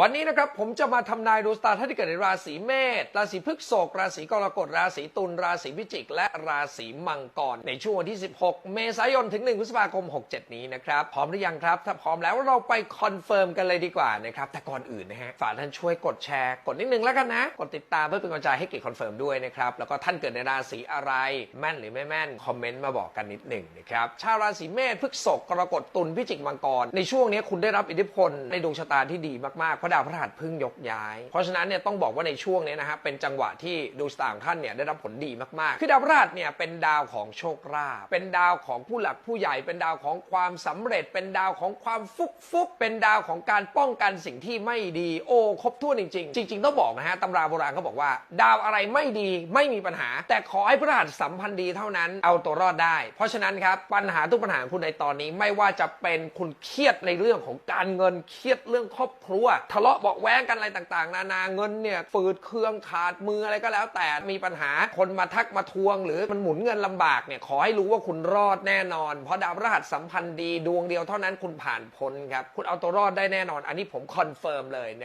วันนี้นะครับผมจะมาทำนายดวงชะตาท่านที่เกิดในราศีเมษ ราศีพฤษภราศีกรกฎ ราศีตุล ราศีพิจิก และราศีมังกร ในช่วงวันที่ 16 เมษายน ถึง 1 พฤษภาคม 67 นี้นะครับ พร้อมหรือยังครับ ถ้าพร้อมแล้วเราไปคอนเฟิร์มกันเลยดีกว่านะครับ แต่ก่อนอื่นนะฮะ ฝากท่านช่วยกดแชร์ กดนิดนึงแล้วกันนะ กดติดตามเพื่อเป็นกำลังใจให้เกิดคอนเฟิร์มด้วยนะครับ แล้วก็ท่านเกิดในราศีอะไร แม่นหรือไม่แม่น คอมเมนต์มาบอกกันนิดหนึ่งนะครับ ชาวราศีเมษ พฤษภกรกฎ ตุล พิจิก มังกร ในช่วงนี้คุณได้รับอิทธิพลในดวงชะตาที่ดีมากๆราะดาวพฤหัสเพิ่งยกย้าย เพราะฉะนั้นเนี่ยต้องบอกว่าในช่วงนี้นะฮะเป็นจังหวะที่ดวงชะตาของท่านเนี่ยได้รับผลดีมากๆ คือดาวพฤหัสเนี่ยเป็นดาวของโชคลาภเป็นดาวของผู้หลักผู้ใหญ่ เป็นดาวของความสำเร็จ เป็นดาวของความฟุกฟุกเป็นดาวของการป้องกันสิ่งที่ไม่ดีโอ้ครบถ้วนจริง ๆ จริง ๆ ต้องบอกนะฮะตำราโบราณเขาบอกว่า ดาวอะไรไม่ดีไม่มีปัญหา แต่ขอให้พฤหัสสัมพันธ์ดีเท่านั้นเอาตัวรอดได้ เพราะฉะนั้นครับปัญหาทุกปัญหาคุณในตอนนี้ไม่ว่าจะเป็นคุณเครียดในเรื่องของการเงินเครียดเรื่องครอบครัวทะเลาะเบาแว้งกันอะไรต่างๆ นานาเงินเนี่ยฝืดเครื่องขาดมืออะไรก็แล้วแต่มีปัญหาคนมาทักมาทวง หรือมันหมุนเงินลำบากเนี่ยขอให้รู้ว่าคุณรอดแน่นอน เพราะดาวพฤหัสสัมพันธ์ดีดวงเดียวเท่านั้นคุณผ่านพ้นครับคุณเอาตัวรอดได้แน่นอน อันนี้ผมคอนเฟิร์มเลยเนี่ย